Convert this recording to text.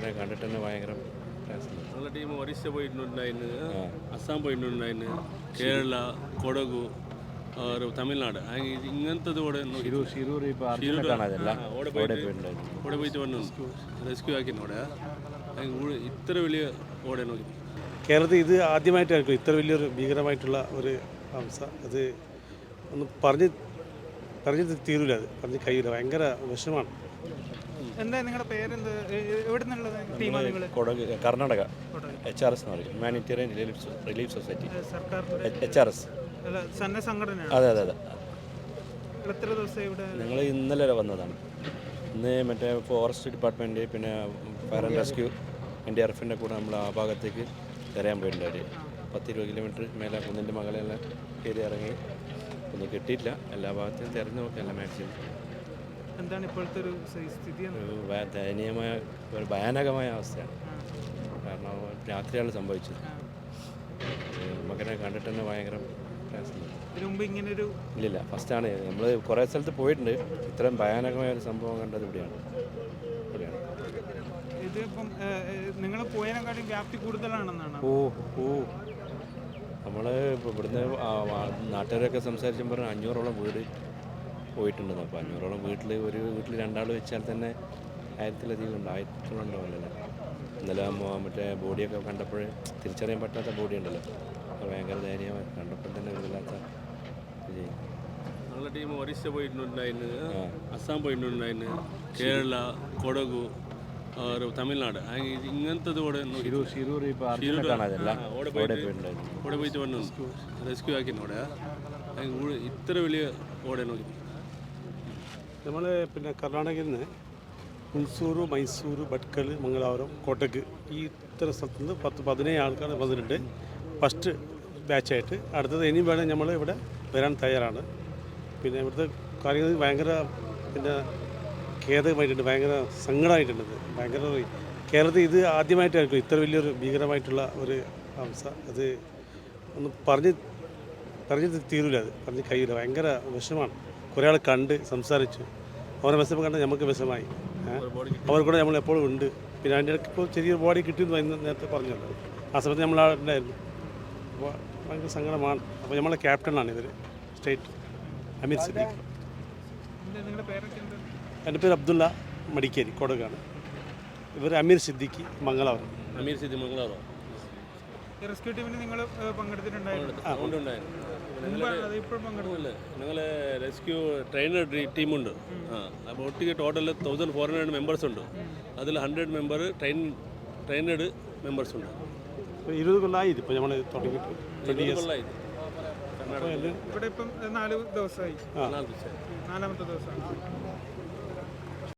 നമുക്കെന്നെ കണ്ടിട്ട് തന്നെ ഭയങ്കര. നല്ല ടീം ഒറീസ പോയിട്ടുണ്ടായിരുന്നു അസ്സാം പോയിട്ടുണ്ടായിരുന്നു കേരള കൊടകു ഒരു തമിഴ്നാട്. ഇങ്ങനത്തെ ഓടെ അവിടെ പോയിട്ട് വന്നു റെസ്ക്യൂ ആക്കി ഓടെ ഇത്ര വലിയ ഓടെ നോക്കി. കേരളത്തിൽ ഇത് ആദ്യമായിട്ടായിരിക്കും ഇത്ര വലിയൊരു ഭീകരമായിട്ടുള്ള ഒരു ഹംസ അത് ഒന്ന് പറഞ്ഞ് പറഞ്ഞ് തീരൂല അത്. പറഞ്ഞ് കഴിയില്ല ഭയങ്കര വിഷമാണ്. എന്താ നിങ്ങളുടെ പേരെന്ത്? എ- എ- എവിടെ നിന്നുള്ള ടീമാണ് നിങ്ങൾ Kodagu. Karnataka H R S എന്ന് പറയും. ഹ്യൂമാനിറ്റേറിയൻ റിലീഫ് സൊസൈറ്റി സർക്കാർ എച്ച് ആർ എസ് സന്ന അതെ അതെ അതെ. എത്ര ദിവസം ഇവിടെ ഞങ്ങൾ ഇന്നലെ വന്നതാണ്. ഇന്ന് മറ്റേ ഫോറസ്റ്റ് ഡിപ്പാർട്ട്മെന്റ് പിന്നെ fire and rescue N D R എഫിന്റെ കൂടെ നമ്മൾ ആ ഭാഗത്തേക്ക് തിരയാൻ പോയിട്ടുണ്ട് പത്തിരുപത് കിലോമീറ്റർ മേലെ കുന്നിന്റെ മകളെല്ലാം കയറി ഇറങ്ങി. ഒന്നും കിട്ടിയിട്ടില്ല. എല്ലാ ഭാഗത്തും തിരഞ്ഞു നോക്കിയല്ല മാക്സിമം എന്താണ് ഇപ്പോഴത്തെ ഒരു സ്ഥി- സ്ഥിതി ദയനീയമായ ഒരു ഭയാനകമായ അവസ്ഥയാണ്. കാരണം രാത്രിയാണ് സംഭവിച്ചത്. നമുക്കെന്നെ കണ്ടിട്ട് തന്നെ ഭയങ്കര ഇങ്ങനൊരു ഇല്ലില്ല ഫസ്റ്റാണ്. നമ്മൾ കുറേ സ്ഥലത്ത് പോയിട്ടുണ്ട്. ഇത്രയും ഭയാനകമായ ഒരു സംഭവം കണ്ടത് ഇവിടെയാണ്. ഇവിടെയാണ്. ഇത് ഇപ്പം നിങ്ങൾ പോയതിനെക്കാളും വ്യാപ്തി കൂടുതലാണെന്നാണ്? ഓ ഓ. നമ്മൾ ഇവിടുന്ന് നാട്ടുകാരൊക്കെ സംസാരിച്ചും പറഞ്ഞു അഞ്ഞൂറോളം വീട് പോയിട്ടുണ്ടെന്ന് അപ്പോൾ അഞ്ഞൂറോളം വീട്ടിൽ ഒരു വീട്ടിൽ രണ്ടാൾ വെച്ചാൽ തന്നെ ആയിരത്തിലധികം ഉണ്ട്. ആയിരത്തോളം ഉണ്ടാവില്ലല്ലോ ഇന്നലെ മറ്റേ ബോഡിയൊക്കെ കണ്ടപ്പോൾ തിരിച്ചറിയാൻ പറ്റാത്ത ബോഡി ഉണ്ടല്ലോ ഭയങ്കര ദയനീയമായി. കണ്ടപ്പോൾ തന്നെ ഒരു വല്ലാത്ത ചെയ്യും. ടീം ഒറീസ പോയിട്ടുണ്ടായിരുന്നു. അസ്സാം പോയിട്ടുണ്ടായിരുന്നു. കേരള കൊടകു ഒരു തമിഴ്നാട്. ഇങ്ങനത്തെ ഇങ്ങനത്തത് അവിടെ അവിടെ പോയിട്ട് വന്നു. റെസ്ക്യൂ ആക്കി അവിടെ. ഇത്ര വലിയ ഓടെ നോക്കി. നമ്മൾ പിന്നെ കർണാടകയിൽ നിന്ന് മുൻസൂർ മൈസൂർ ഭട്കൽ മംഗലാപുരം കോട്ടക്ക് ഈ ഇത്ര സ്ഥലത്ത് നിന്ന് പത്ത് പതിനേഴ് ആൾക്കാർ വന്നിട്ടുണ്ട്. ഫസ്റ്റ് ബാച്ചായിട്ട്. അടുത്തത് ഇനിയും വേണം നമ്മൾ ഇവിടെ വരാൻ തയ്യാറാണ്. പിന്നെ ഇവിടുത്തെ കാര്യങ്ങൾ ഭയങ്കര പിന്നെ ഖേദമായിട്ടുണ്ട് ഭയങ്കര സങ്കടമായിട്ടുണ്ട്. ഭയങ്കര കേരളത്തിൽ ഇത് ആദ്യമായിട്ടായിരിക്കും ഇത്ര വലിയൊരു ഭീകരമായിട്ടുള്ള ഒരു അവസ്ഥ. അത് ഒന്ന് പറഞ്ഞ് പറഞ്ഞ് തീരൂല അത്. പറഞ്ഞ് കഴിയില്ല ഭയങ്കര വിഷമാണ് കുറേ ആൾ കണ്ട് സംസാരിച്ചു. അവരെ വിഷമം കണ്ട് നമുക്ക് വിഷമായി. അവരെ അവർ കൂടെ നമ്മൾ എപ്പോഴും ഉണ്ട്. പിന്നെ അതിന്റെ ഇടയ്ക്ക് ഇപ്പോൾ ചെറിയൊരു ബോഡി കിട്ടിയെന്ന് നേരത്തെ പറഞ്ഞല്ലോ. ആ സമയത്ത് നമ്മൾ ഉണ്ടായിരുന്നു. അപ്പോൾ ഭയങ്കര സങ്കടമാണ്. അപ്പോൾ നമ്മളെ ക്യാപ്റ്റനാണ് ഇവർ സ്റ്റേറ്റ് അമീർ സിദ്ദീഖ്. എന്റെ പേര് അബ്ദുള്ള മടിക്കേരി കൊടകാണ്. ഇവർ അമീർ സിദ്ദിഖ് മംഗളവർ അമീർ സിദ്ദിഖ് മംഗളാറോ ഈ റെസ്ക്യൂ ടീമിന് നിങ്ങൾ പങ്കെടുത്തിട്ടുണ്ടായിരുന്നു? ഞങ്ങൾ റെസ്ക്യൂ ട്രെയിനർ ടീമുണ്ട്. ആ അപ്പോൾ ഒട്ടിക്ക് total thousand four hundred members ഉണ്ട്. അതിൽ hundred member train trained members ഉണ്ട്. ഇരുപത് കൊല്ലമായി ഇതിപ്പോൾ നമ്മൾ തുടങ്ങിയിട്ട്. ട്വന്റി ഇയേഴ്സ് ഇവിടെ ഇപ്പം നാല് ദിവസമായി. നാല് ദിവസം നാലാമത്തെ ദിവസമാണ്.